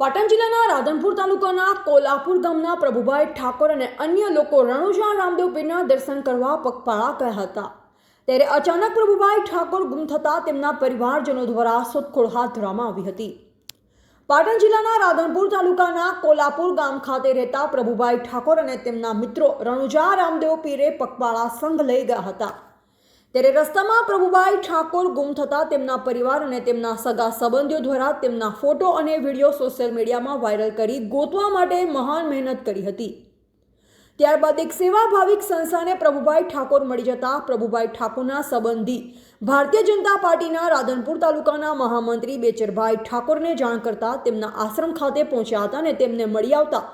પાટણ જિલ્લાના રાધનપુર તાલુકાના કોલાપુર ગામના પ્રભુભાઈ ઠાકોર અને અન્ય લોકો રણુજા રામદેવ પીરના દર્શન કરવા પગપાળા ગયા હતા. ત્યારે અચાનક પ્રભુભાઈ ઠાકોર ગુમ થતા તેમના પરિવારજનો દ્વારા શોધખોળ હાથ ધરવામાં આવી હતી. પાટણ જિલ્લાના રાધનપુર તાલુકાના કોલાપુર ગામ ખાતે રહેતા પ્રભુભાઈ ઠાકોર અને તેમના મિત્રો રણુજા રામદેવ પીરે પગપાળા સંઘ લઈ ગયા હતા. ત્યારે રસ્તામાં પ્રભુભાઈ ઠાકોર ગુમ થતા તેમના પરિવાર અને તેમના સગા સંબંધીઓ દ્વારા તેમના ફોટો અને વીડિયો સોશિયલ મીડિયામાં વાયરલ કરી ગોતવા માટે મહાન મહેનત કરી હતી. ત્યારબાદ એક સેવાભાવિક સંસ્થાને પ્રભુભાઈ ઠાકોર મળી જતા પ્રભુભાઈ ઠાકોરના સંબંધી ભારતીય જનતા પાર્ટીના રાધનપુર તાલુકાના મહામંત્રી બેચરભાઈ ઠાકોરને જાણ કરતા તેમના આશ્રમ ખાતે પહોંચ્યા હતા અને તેમને મળી આવતા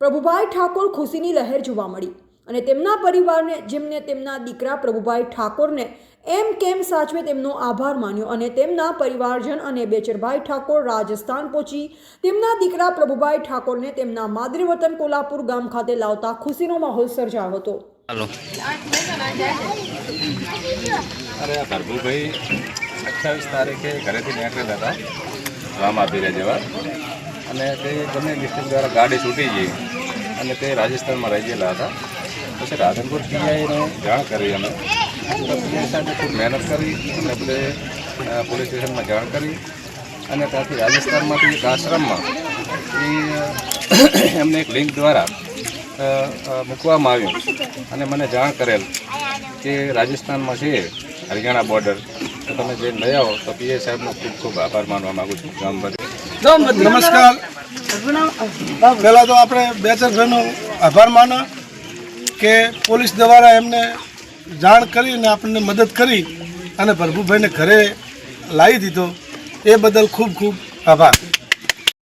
પ્રભુભાઈ ઠાકોર ખુશીની લહેર જોવા મળી. અને તેમના પરિવારને જેમને તેમના દીકરા પ્રભુભાઈ ઠાકોરને એમ કેમ સાચવે તેમનો આભાર માન્યો અને તેમના પરિવારજન અને બેચરભાઈ ઠાકોર રાજસ્થાન પહોંચી તેમના દીકરા પ્રભુભાઈ ઠાકોરને તેમના માદરી વતન કોલ્હાપુર ગામ ખાતે લાવતા ખુશીનો માહોલ સર્જાયો હતો. હાલો. અરે આ ભરભુભાઈ અઠ્ઠાવીસ તારીખે ઘરેથી નીકળેલા હતા. રામાપીરે જેવા. અને તે ગમે ડિસ્ટ્રિક્ટ દ્વારા ગાડી છૂટી ગઈ. અને તે રાજસ્થાનમાં રહી ગયેલા હતા. પછી રાધનપુર પીઆઈને જાણ કરી અમે. પીઆઈ સાહેબે ખૂબ મહેનત કરી અને બધે પોલીસ સ્ટેશનમાં જાણ કરી અને ત્યાંથી રાજસ્થાનમાંથી એક આશ્રમમાં એ એમને એક લિંક દ્વારા મૂકવામાં આવ્યું અને મને જાણ કરેલ કે રાજસ્થાનમાં છે હરિયાણા બોર્ડર. તો તમે જે લઈ આવો તો પીએ સાહેબનો ખૂબ ખૂબ આભાર માનવા માગું છું. ગામ બધે નમસ્કાર. પહેલાં તો આપણે બે ચાર જણનો આભાર માનો. કે પોલીસ દ્વારા એમને જાણ કરી અને આપણને મદદ કરી અને પ્રભુભાઈને ઘરે લાવી દીધો. એ બદલ ખૂબ ખૂબ આભાર.